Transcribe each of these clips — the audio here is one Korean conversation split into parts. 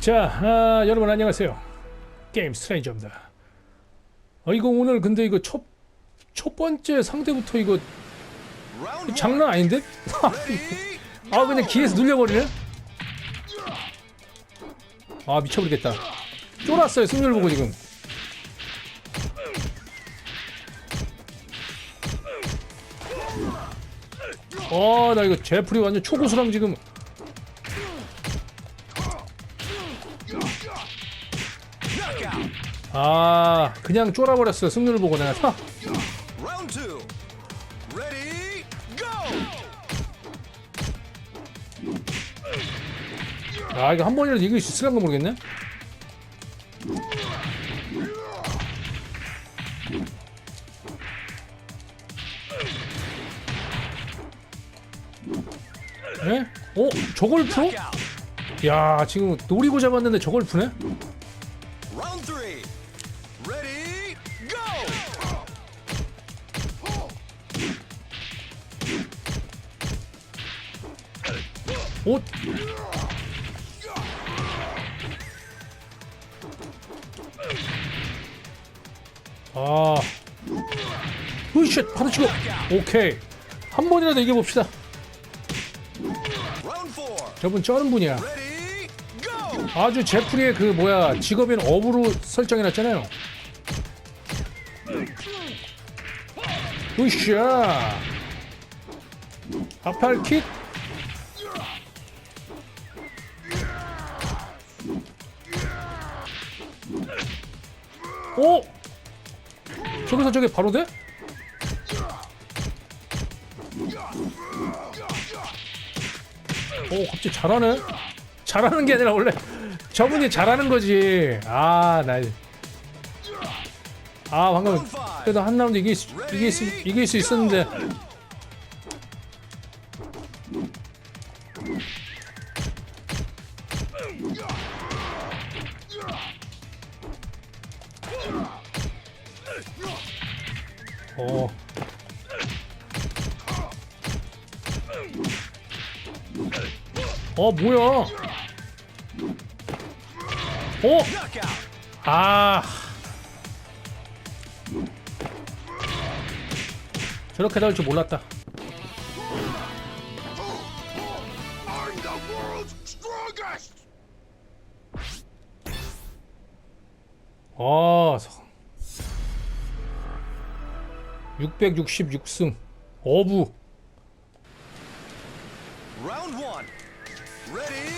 자, 아, 여러분 안녕하세요. 게임 스트레인저입니다. 아, 이거 오늘 근데 이거 첫, 첫 번째 상대부터 이거 장난 아닌데? 아, 그냥 기에서 눌려버리네? 아, 미쳐버리겠다. 쫄았어요, 승률 보고 지금. 어, 나 이거 제프리 완전 초고수랑 지금. 아, 그냥 쫄아버렸어요, 승률 보고 내가. go. 아, 이거 한 번이라도 이길 수 있을란가 모르겠네? 예? 어? 저걸 풀어? 야, 지금 노리고 잡았는데 저걸 푸네? 오케이. 한 번이라도 이겨봅시다. 저분 쩌는 분이야. 아주 제프리의 그 뭐야 직업인 어부로 설정해놨잖아요. 으쌰. 아팔킥. 오! 저기서 저게 바로 돼? 오 갑자기 잘하네. 잘하는 게 아니라 원래 저분이 잘하는 거지. 아, 나. 아, 방금 그래도 한 라운드 이길 수, 이길 수, 이길 수 있었는데. 뭐야? 어? 아. 저렇게 나올 줄 몰랐다. 아. 666승. 어부. Round one. Ready.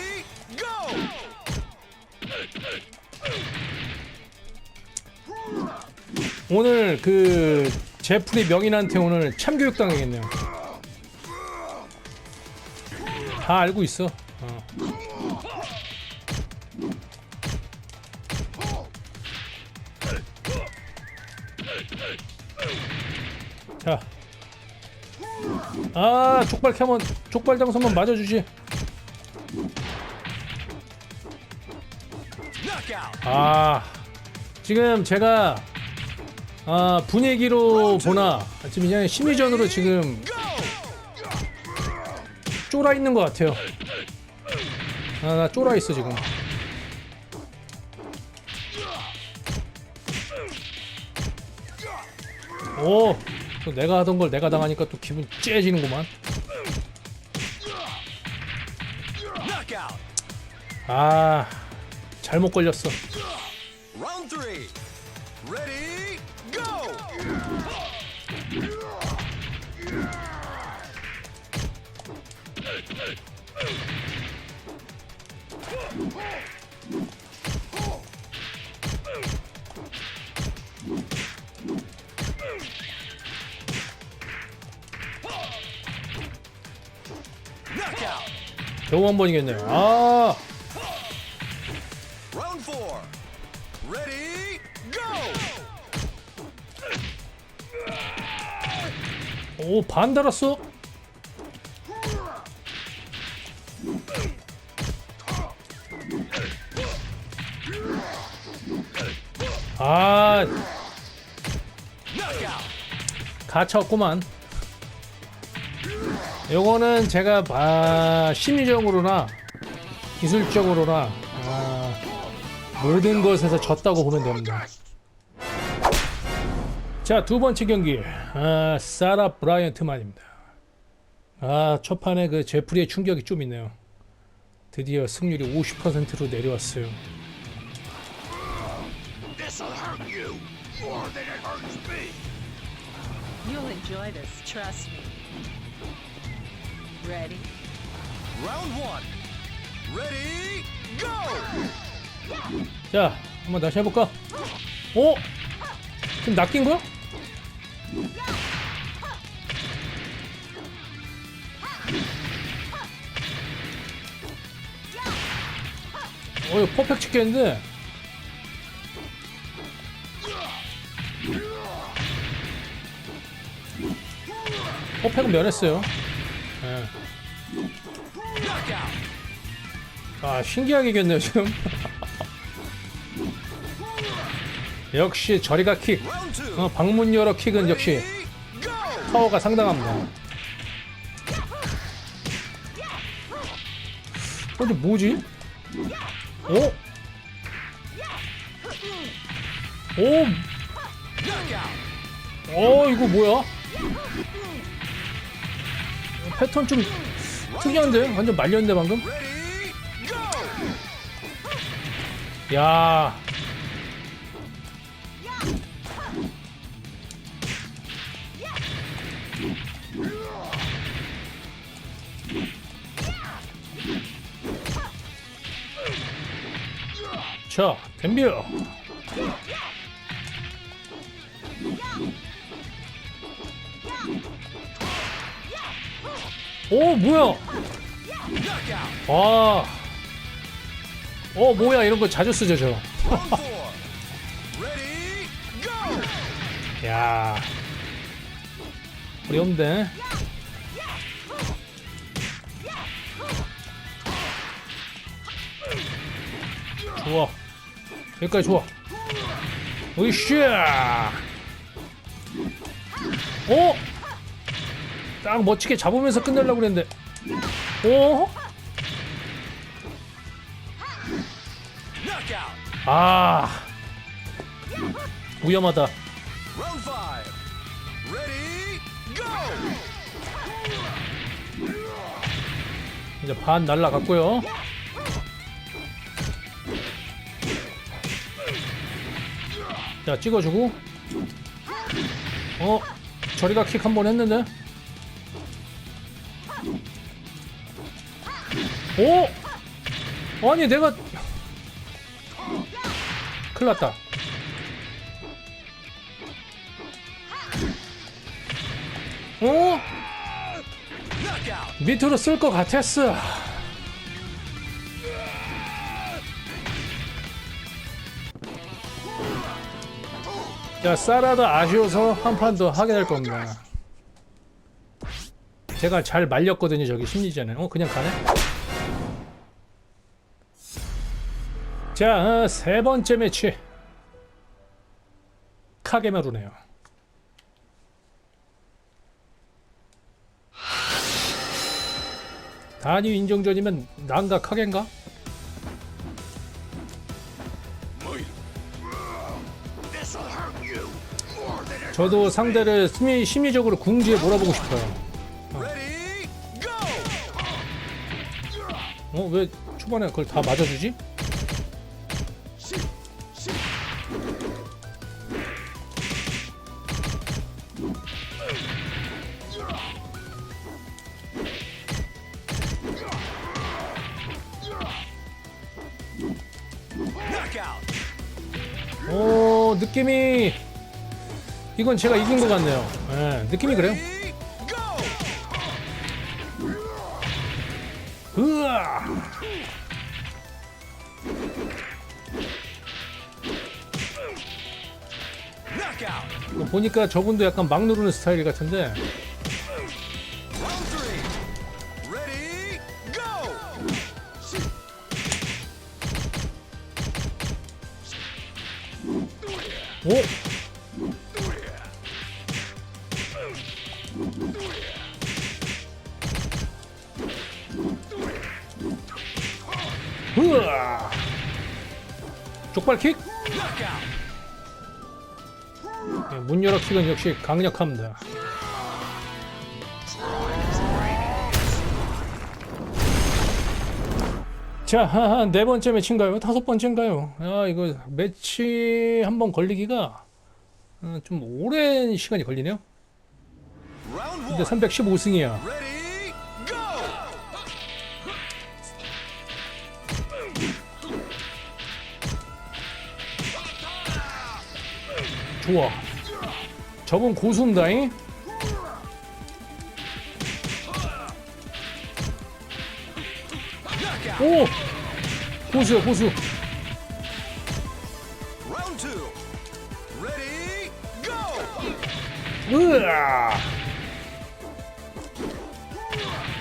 오늘 그 제프리 명인한테 오늘 참교육 당하겠네요. 다 알고 있어. 어. 자. 아, 족발 캐면 족발 장소만 맞아주지. 아 지금 제가 아 분위기로 보나 지금 그냥 심리전으로 지금. 쫄아 있는 것 같아요. 아 나 쫄아 있어 지금. 오, 또 내가 하던 걸 내가 당하니까 또 기분 째지는구만. 아, 잘못 걸렸어. 겨우 한 번이겠네요. 아, 오, 반 달았어. 아. 가차없구만. 요거는 제가 아, 심리적으로나 기술적으로나 아, 모든 것에서 졌다고 보면 됩니다. 자, 두 번째 경기. 아, 사라 브라이언트만입니다. 아, 첫 판에 그 제프리의 충격이 좀 있네요. 드디어 승률이 50%로 내려왔어요. This'll hurt you more than it hurts me. You'll enjoy this, trust me. Ready? Round one. Ready, go! 자, 한번 다시 해볼까? 어? 지금 낚인 거야? 어, 이거 퍼펙트 찍겠는데? 퍼펙은 면했어요. 예. Knockout. 아, 신기하게 이겼네요, 지금. 역시 저리가 킥. 어, 방문 열어 킥은 역시! 파워가 상당합니다. 어, 근데 뭐지? 어? 오, Knockout. 어, 이거 뭐야? 패턴 좀 특이한데? 완전 말렸는데 방금? 야. 자, 덤벼. 오, 뭐야? 아. 어, 뭐야? 이런 거 자주 쓰죠, 저. 야. 어려운데. 좋아. 여기까지 좋아. 으쌰. 오! 딱 멋지게 잡으면서 끝내려고 그랬는데. 오? Knockout. 아. 위험하다. 이제 반 날라갔고요. 자 찍어주고 어 저리가 킥 한 번 했는데 오 아니 내가 큰일 났다 어. 밑으로 쓸 것 같았어. 자, 사라도 아쉬워서 한 판 더 하게 될 겁니다. 제가 잘 말렸거든요, 저기 심리전에. 어, 그냥 가네? 자, 어, 세 번째 매치. 카게마루네요. 단위 인정전이면 난가 카겐가? 저도 상대를 심리, 심리적으로 궁지에 몰아보고 싶어요. 어? 왜 초반에 그걸 다 맞아주지? 이건 제가 이긴 것 같네요. 예, 느낌이 그래요. 으아! 보니까 저분도 약간 막 누르는 스타일 같은데 쪽발킥 네, 문 열어 킥은 역시 강력합니다 자, 네 번째 매치인가요? 다섯 번째인가요? 아, 이거 매치 한 번 걸리기가 어, 좀 오랜 시간이 걸리네요. 근데 one. 315승이야. 좋아. 저분 고수인다잉? 오! 고수야, 고수. 으아!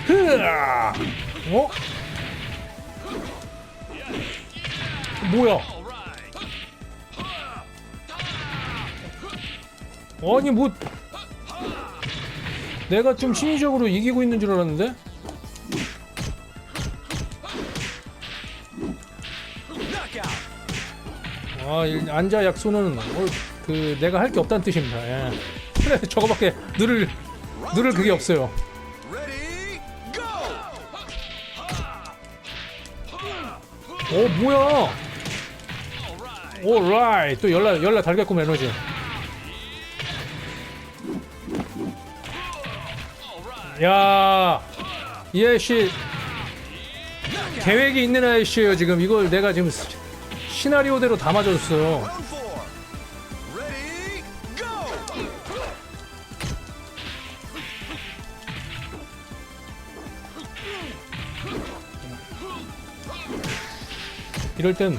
흐아! 어? 뭐야? 아니 뭐 내가 좀 심리적으로 이기고 있는 줄 알았는데. 아이 안자 약소는 어, 그 내가 할 게 없다는 뜻입니다. 예. 그래 저거밖에 늘을 늘을 그게 없어요. 어 뭐야? 오라이 또 연락 연락 달걀꿈 에너지. 야, 이 아저씨 계획이 있는 아저씨예요 지금 이걸 내가 지금 시- 시나리오대로 go! 이럴 땐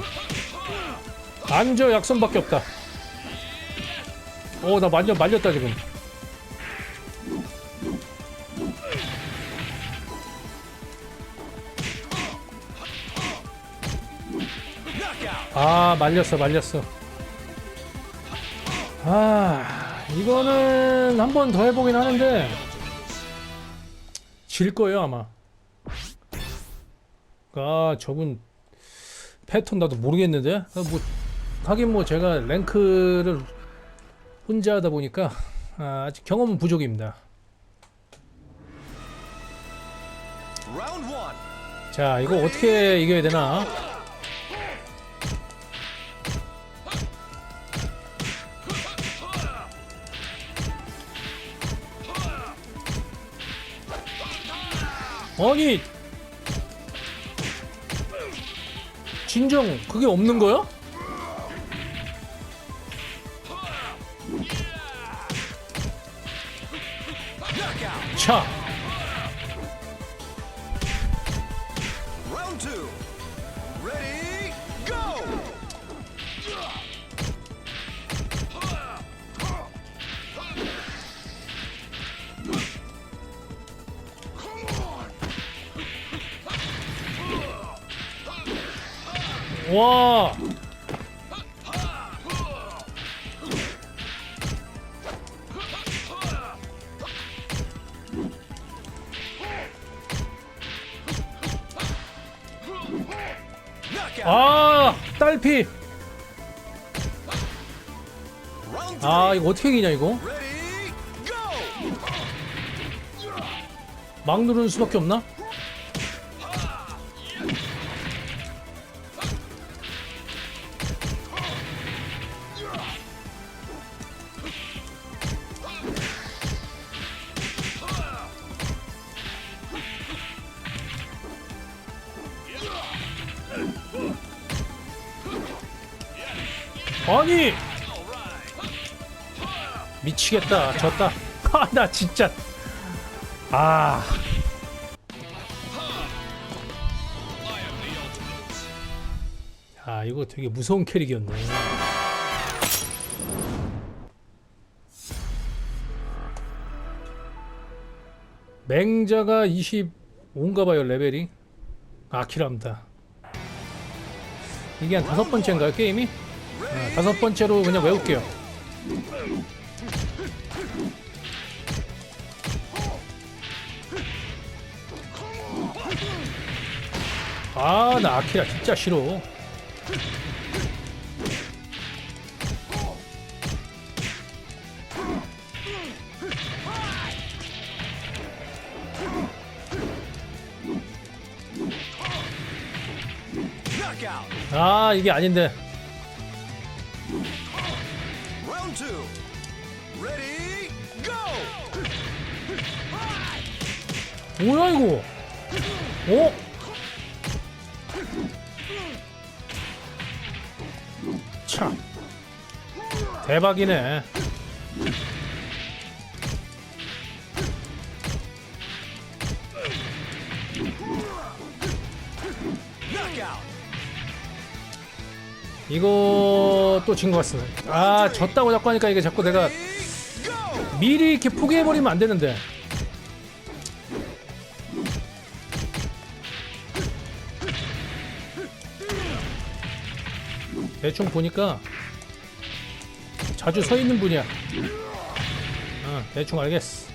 안저 약선밖에 없다. 어, 나 완전 말렸다 지금. 아, 말렸어, 말렸어. 아, 이거는 한 번 더 해보긴 하는데 질 거예요 아마. 아, 저분 패턴 나도 모르겠는데. 아, 뭐 하긴 뭐 제가 랭크를 혼자 하다 보니까 아, 아직 경험은 부족입니다. 자, 이거 어떻게 이겨야 되나? 아니 진정 그게 없는 거야? 자, 와. 아, 딸피. 아, 이거 어떻게 이기냐 이거? 막 누르는 수밖에 없나? 아니! 미치겠다. 졌다. 아 나 진짜. 아. 아 이거 되게 무서운 캐릭이었네. 맹자가 25인가 봐요 레벨이. 아키랍니다. 이게 한 다섯 번째인가요 게임이? 어, 다섯 번째로 그냥 외울게요. 아, 나 아키라 진짜 싫어. 아, 이게 아닌데. 뭐야 이거 어? 참 대박이네. 이거 또 진 것 같습니다 아 졌다고 자꾸 하니까 이게 자꾸 내가! 미리 이렇게 포기해버리면 안 되는데 대충 보니까 자주 서 있는 분이야 어, 대충 알겠어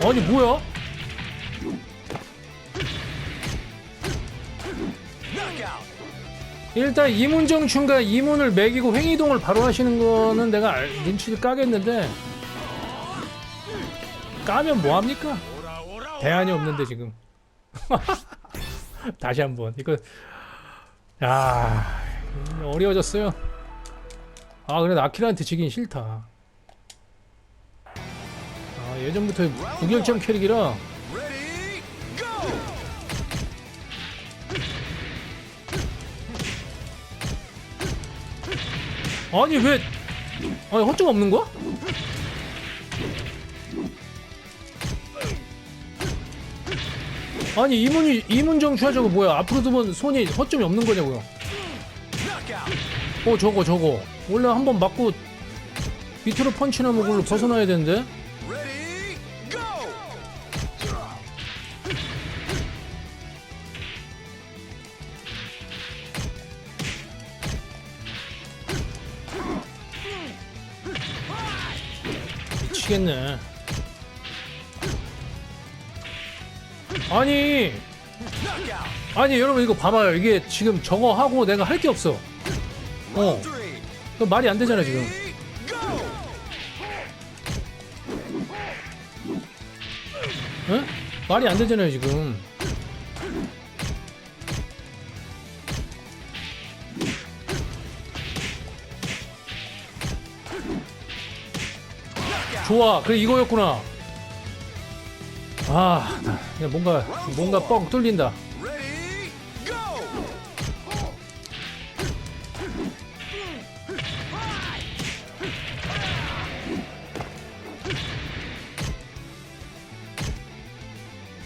아니 뭐야. 일단 이문정춘가 이문을 매기고 횡이동을 바로 하시는 거는 내가 알- 눈치를 까겠는데 까면 뭐합니까? 대안이 없는데 지금 다시 한번 이거 야 어려워졌어요 아 그래 아키라한테 지긴 싫다 아 예전부터 무결점 캐릭이라! 아니 왜 아니 허점 없는 거야? 아니 이문이 이문정 추하저거 뭐야 앞으로 두번 손이 허점이 없는 거냐고요? 어 저거 저거 원래 한 번 맞고 밑으로 펀치나 먹을로 벗어나야 되는데! 미치겠네. 아니. 아니 여러분 이거 봐봐요 이게 지금 저거 하고 내가 할 게 없어. 어. 이거 말이 안 되잖아 지금. 응? 말이 안 되잖아요 지금. 좋아, 그래 이거였구나. 아, 나 그냥 뭔가 뭔가 뻥 뚫린다.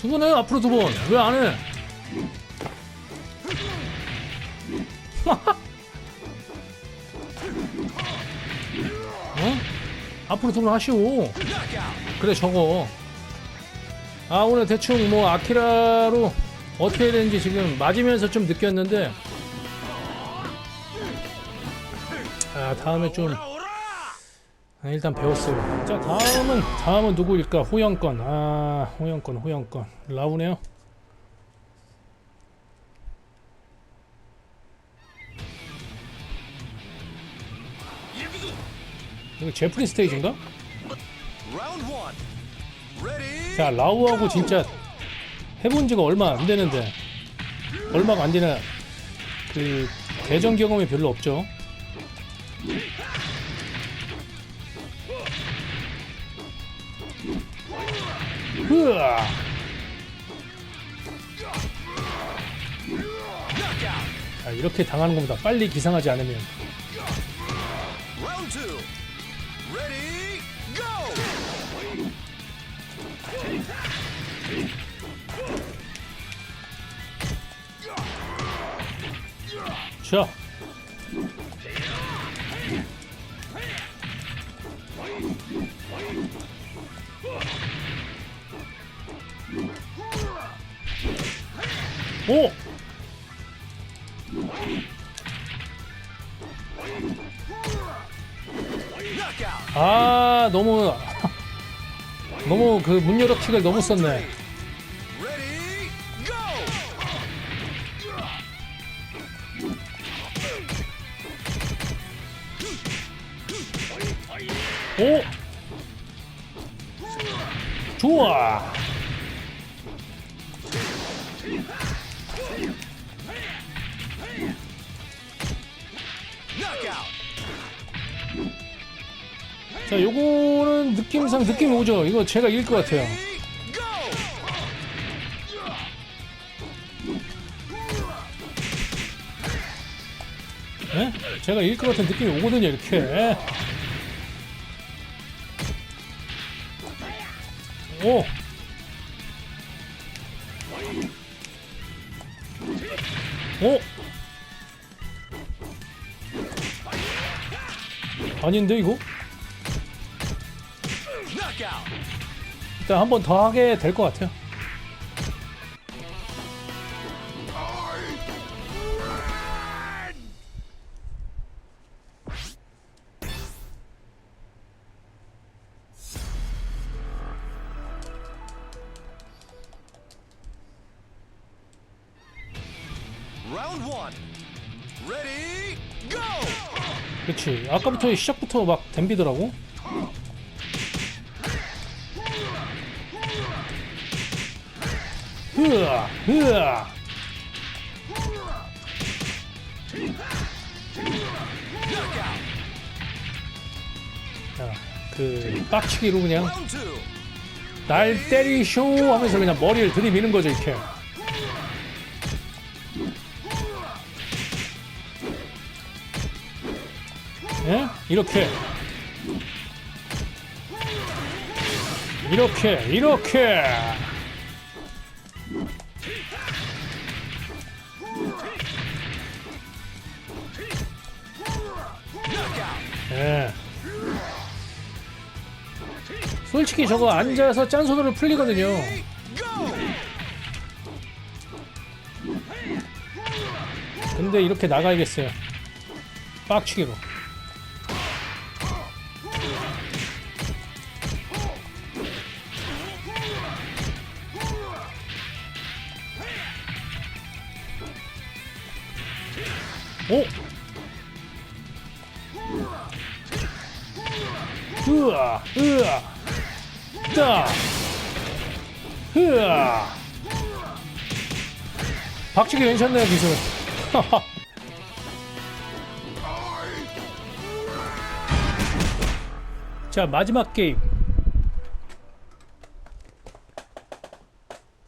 두 번 해요 앞으로 두 번. 왜 안 해? 어? 앞으로 두 번 하시오. 그래 저거 아 오늘 대충 뭐 아키라로 어떻게 되는지 지금 맞으면서 좀 느꼈는데. 아 다음에 좀 아, 일단 배웠어요. 자 다음은 다음은 누구일까? 호영권. 아 호영권 호영권. 나오네요? 이거 제프리 스테이지인가? Round one. Ready, 자 라우하고 진짜 해본 지가 얼마 안 되는데 얼마가 안 되나 그 대전 경험이 별로 없죠. 으아. 자, 이렇게 당하는 겁니다. 빨리 기상하지 않으면 자 오! 아 너무 너무 그 문 열어 킥을 너무 썼네. 오! 좋아! 자, 요거는 느낌상 느낌이 오죠. 이거 제가 이길 것 같아요. 예? 제가 이길 것 같은 느낌이 오거든요, 이렇게. 오! 오! 아닌데, 이거? 일단 한 번 더 하게 될 것 같아요. 아까부터 시작부터 막 덤비더라고. 흐아, 흐아. 자, 그 빡치기로 그냥. 날 때리쇼 하면서 그냥 머리를 들이미는 거죠 이렇게. 예? 이렇게. 이렇게, 이렇게. 예. 솔직히 저거 앉아서 짠손으로 풀리거든요. 근데 이렇게 나가야겠어요. 빡치기로. 으아! 으아! 따! 으아! 박치기 괜찮네요, 기술. 자 마지막 게임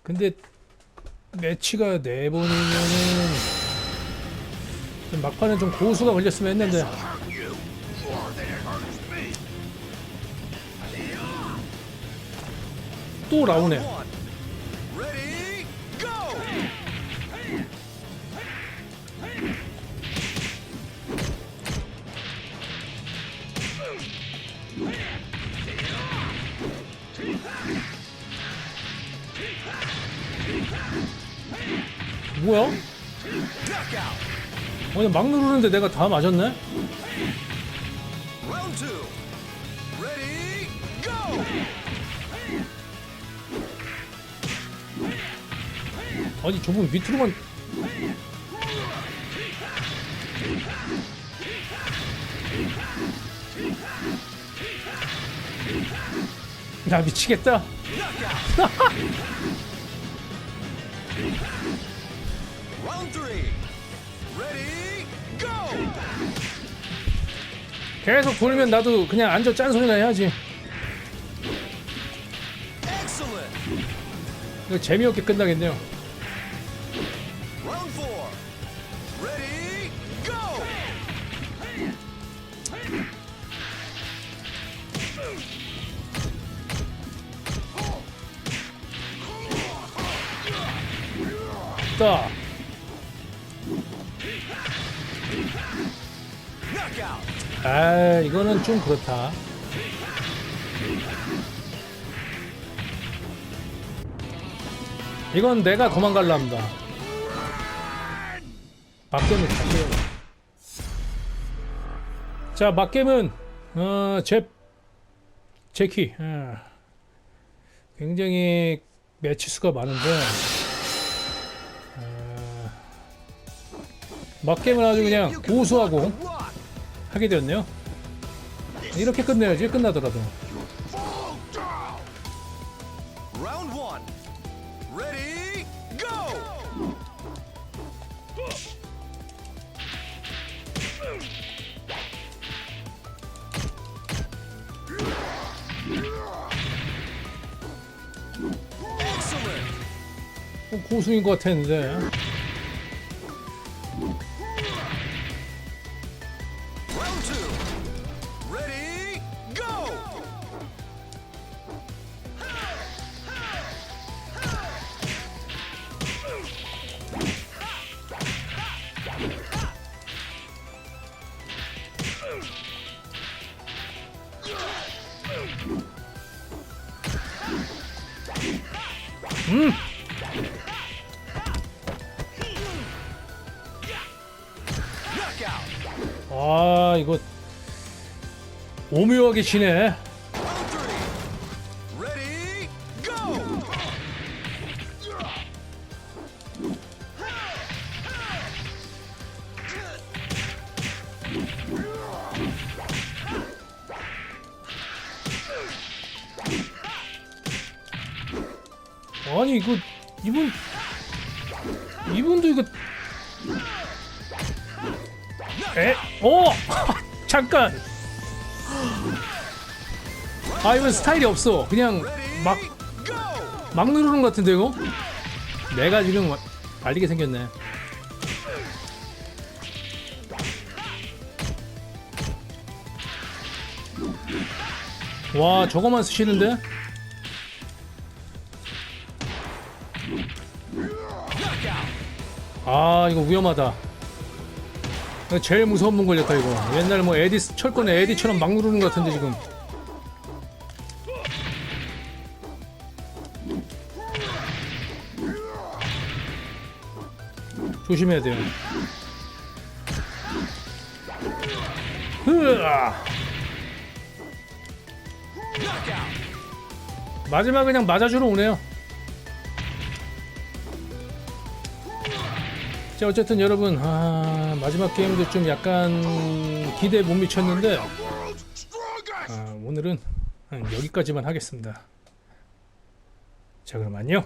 근데 매치가 네 번이면은 좀 막판에 좀 고수가 걸렸으면 했는데 또. Go. 뭐야? 아니 막 누르는데 내가 다 맞았네? 아니 저분 밑으로만. 야 미치겠다. 계속 돌면 나도 그냥 앉아 짠소리나 해야지. 재미없게 끝나겠네요 자. 아 이거는 좀 그렇다. 이건 내가 도망갈라 합니다. 막겜을 다 자 막겜은 어, 제 제키 아, 굉장히 매치 수가 많은데 아, 막겜을 아주 그냥 Rock. 하게 되었네요. 이렇게 끝내야지 끝나더라도. Ready. 고수인 것 같았는데. 아 이거 오묘하게 치네. 아니 이거 이분 잠깐. 아 이건 스타일이 없어. 그냥 막! 막 누르는 것 같은데 이거? 내가 지금 말리게 생겼네. 와 저거만 쓰시는데? 아 이거 위험하다 제일 무서운 문 걸렸다 이거. 옛날 뭐 에디 철권의 에디처럼 막 누르는 것 같은데 지금. 조심해야 돼요. 흐아! 마지막 그냥 맞아주러 오네요. 자 어쨌든 여러분 아, 마지막 게임도 좀 약간 기대에 못 미쳤는데! 아, 오늘은 한 여기까지만 하겠습니다 자 그럼 안녕